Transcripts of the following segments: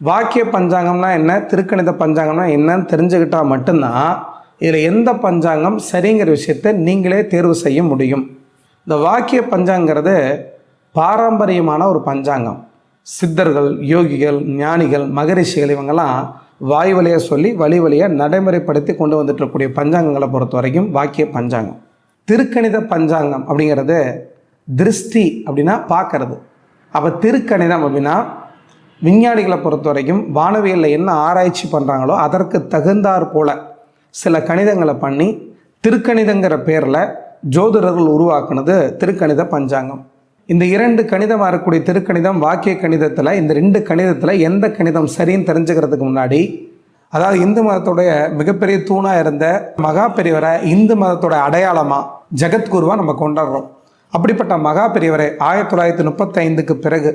வாக்கிய பஞ்சாங்கம்னா என்ன? திருக்கணித பஞ்சாங்கம்னா என்னன்னு தெரிஞ்சுக்கிட்டால் மட்டும்தான் இதில் எந்த பஞ்சாங்கம் சரிங்கிற விஷயத்தை நீங்களே தேர்வு செய்ய முடியும். இந்த வாக்கிய பஞ்சாங்கிறது பாரம்பரியமான ஒரு பஞ்சாங்கம். சித்தர்கள் யோகிகள் ஞானிகள் மகரிஷிகள் இவங்கெல்லாம் வாய் வழியாக சொல்லி வழி வழியாக நடைமுறைப்படுத்தி கொண்டு வந்துட்டு இருக்கக்கூடிய பஞ்சாங்கங்களை பொறுத்த வரைக்கும் வாக்கிய பஞ்சாங்கம். திருக்கணித பஞ்சாங்கம் அப்படிங்கிறது திருஷ்டி அப்படின்னா பார்க்கறது. அப்போ திருக்கணிதம் அப்படின்னா விஞ்ஞானிகளை பொறுத்த வரைக்கும் வானவியலில் என்ன ஆராய்ச்சி பண்ணுறாங்களோ அதற்கு தகுந்தாற் போல சில கணிதங்களை பண்ணி திருக்கணிதங்கிற பேரில் ஜோதிடர்கள் உருவாக்குனது திருக்கணித பஞ்சாங்கம். இந்த இரண்டு கணிதமாக இருக்கக்கூடிய திருக்கணிதம் வாக்கிய கணிதத்தில் இந்த ரெண்டு கணிதத்தில் எந்த கணிதம் சரின்னு தெரிஞ்சுக்கிறதுக்கு முன்னாடி அதாவது இந்து மதத்துடைய மிகப்பெரிய தூணாக இருந்த மகா பெரியவரை இந்து மதத்தோட அடையாளமாக ஜெகத்குருவாக நம்ம கொண்டாடுறோம். அப்படிப்பட்ட மகா பெரியவரை ஆயிரத்தி தொள்ளாயிரத்தி முப்பத்தைந்துக்கு பிறகு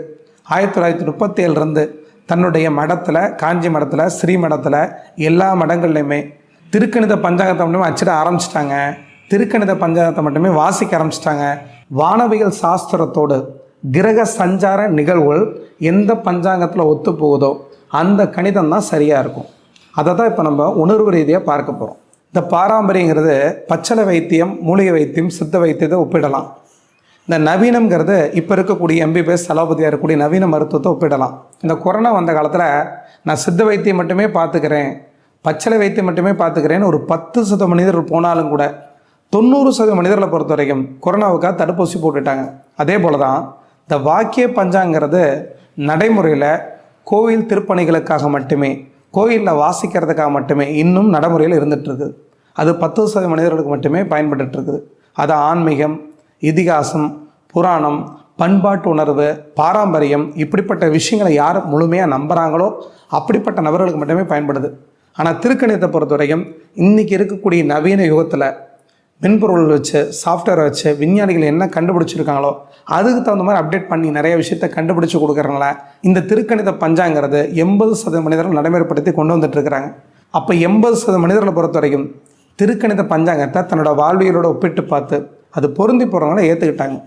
ஆயிரத்தி தொள்ளாயிரத்தி முப்பத்தேழுலேருந்து தன்னுடைய மடத்தில் காஞ்சி மடத்தில் ஸ்ரீ மடத்தில் எல்லா மடங்கள்லையுமே திருக்கணித பஞ்சாங்கத்தை மட்டுமே அச்சிட ஆரம்பிச்சிட்டாங்க. திருக்கணித பஞ்சாங்கத்தை மட்டுமே வாசிக்க ஆரம்பிச்சிட்டாங்க. வானவியல் சாஸ்திரத்தோடு கிரக சஞ்சார நிகழ்வுகள் எந்த பஞ்சாங்கத்தில் ஒத்து போகுதோ அந்த கணிதம் தான் சரியாக இருக்கும். அதை தான் இப்போ நம்ம உணர்வு ரீதியாக பார்க்க போகிறோம் இந்த பாரம்பரியங்கிறது பச்சளை வைத்தியம் மூலிகை வைத்தியம் சித்த வைத்தியத்தை ஒப்பிடலாம். இந்த நவீனங்கிறத இப்போ இருக்கக்கூடிய எம்பிபிஎஸ் தளபதியாக இருக்கக்கூடிய நவீன மருத்துவத்தை ஒப்பிடலாம். இந்த கொரோனா வந்த காலத்தில் நான் சித்த வைத்தியம் மட்டுமே பார்த்துக்கிறேன் பச்சளை வைத்தியம் மட்டுமே பார்த்துக்கிறேன்னு ஒரு பத்து சத மனிதர்கள் போனாலும் கூட தொண்ணூறு சதவீத மனிதர்களை பொறுத்த வரைக்கும் கொரோனாவுக்காக தடுப்பூசி போட்டுட்டாங்க. அதே போல தான் இந்த வாக்கிய பஞ்சாங்கிறது நடைமுறையில் கோவில் திருப்பணிகளுக்காக மட்டுமே கோயிலில் வாசிக்கிறதுக்காக மட்டுமே இன்னும் நடைமுறையில் இருந்துகிட்ருக்கு அது பத்து சதவீத மனிதர்களுக்கு மட்டுமே பயன்பட்டுருக்குது அது ஆன்மீகம் இதிகாசம் புராணம் பண்பாட்டு உணர்வு பாரம்பரியம் இப்படிப்பட்ட விஷயங்களை யார் முழுமையாக நம்புகிறாங்களோ அப்படிப்பட்ட நபர்களுக்கு மட்டுமே பயன்படுது. ஆனால் திருக்கணிதத்தை பொறுத்தவரைக்கும் இன்றைக்கி இருக்கக்கூடிய நவீன யுகத்தில் மென்பொருள் வச்சு சாஃப்ட்வேர் வச்சு விஞ்ஞானிகள் என்ன கண்டுபிடிச்சிருக்காங்களோ அதுக்கு தகுந்த மாதிரி அப்டேட் பண்ணி நிறைய விஷயத்தை கண்டுபிடிச்சு கொடுக்குறனால இந்த திருக்கணித பஞ்சாங்கிறது எண்பது சதவீத மனிதர்கள் நடைமுறைப்படுத்தி கொண்டு வந்துட்டு இருக்கிறாங்க. அப்போ எண்பது சதவீத மனிதர்களை பொறுத்த வரைக்கும் திருக்கணித பஞ்சாங்கத்தை தன்னோட வாழ்வியலோட ஒப்பிட்டு பார்த்து அது பொருந்தி போகிறவங்கள ஏற்றுக்கிட்டாங்க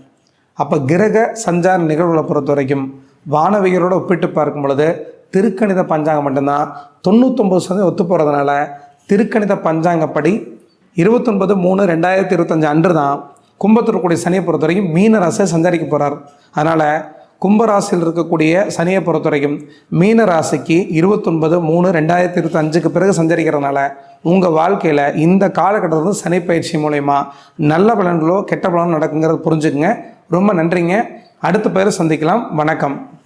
அப்போ கிரக சஞ்சார நிகழ்வுகளை பொறுத்த வரைக்கும் வானவியலோட ஒப்பிட்டு பார்க்கும் பொழுது திருக்கணித பஞ்சாங்கம் மட்டும்தான். தொண்ணூத்தொம்பது சதவீதம் ஒத்து போகிறதுனால திருக்கணித பஞ்சாங்கப்படி இருபத்தொன்பது மூணு ரெண்டாயிரத்தி இருபத்தஞ்சு அன்று தான் கும்பத்தூர் கூடிய சனியை பொறுத்த வரைக்கும் மீன ராசியை சஞ்சாரிக்க போகிறார் அதனால் கும்பராசியில் இருக்கக்கூடிய சனியை பொறுத்த வரைக்கும் மீன ராசிக்கு இருபத்தொன்பது மூணு ரெண்டாயிரத்தி இருபத்தி அஞ்சுக்கு பிறகு சஞ்சரிக்கிறதுனால உங்கள் வாழ்க்கையில் இந்த காலகட்டத்தில் சனி பயிற்சி மூலயமா நல்ல பலன்களோ கெட்ட பலனோ நடக்குங்கிறத புரிஞ்சுக்குங்க. ரொம்ப நன்றிங்க. அடுத்த பேர் சந்திக்கலாம். வணக்கம்.